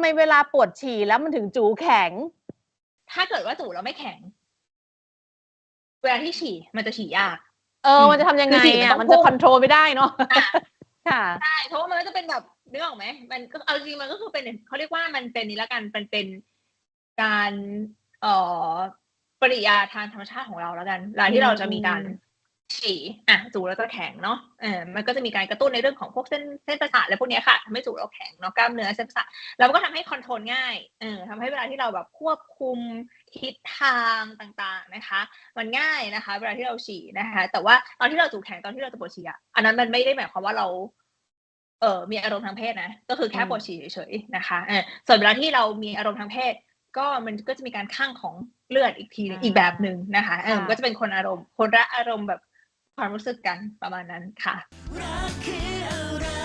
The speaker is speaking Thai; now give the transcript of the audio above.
ไมเวลาปวดฉี่แล้วมันถึงจูแข็ง ถ้าเกิดว่าจูแล้วไม่แข็ง เวลาที่ฉี่มันจะฉี่ยาก เออ มันจะทำยังไงคือฉี่มันอะต้องมันจะพุ่งคอนโทรลไม่ได้เนาะค่ะใช่เพราะว่ามันก็จะเป็นแบบนึกออกไหมมันก็เอาจริงๆมันก็คือเป็นเขาเรียกว่ามันเป็นนี้ละกันมันเป็นการเอ่อปริยาทางธรรมชาติของเราแล้วกันเวลาที่เราจะมีการอืม ฉี่อะจูแล้วจะแข็งเนาะเออมันก็จะมีการกระตุ้นในเรื่องของพวกเส้นเส้นประสาทอะพวกนี้ค่ะทำให้จูเราแข็งเนาะกล้ามเนื้อเส้นประสาทแล้วก็ทำให้คอนโทรลง่ายเออทำให้เวลาที่เราแบบควบคุมทิศทางต่างๆนะคะ มันง่ายนะคะ เวลาที่เราฉี่นะคะ แต่ว่าตอนที่เราจูแข็งตอนที่เราจะปวดฉี่อะอันนั้นมันไม่ได้หมายความว่าเราเออมีอารมณ์ทางเพศนะก็คือแค่ปวดฉี่เฉยๆนะคะเออส่วนเวลาที่เรามีอารมณ์ทางเพศก็มันก็จะมีการข้างของเลือดอีกทีอีกแบบหนึ่งนะคะเออมันก็จะเป็นคนอารมณ์คนละอารมณ์แบบ ความรู้สึกกันประมาณนั้นค่ะ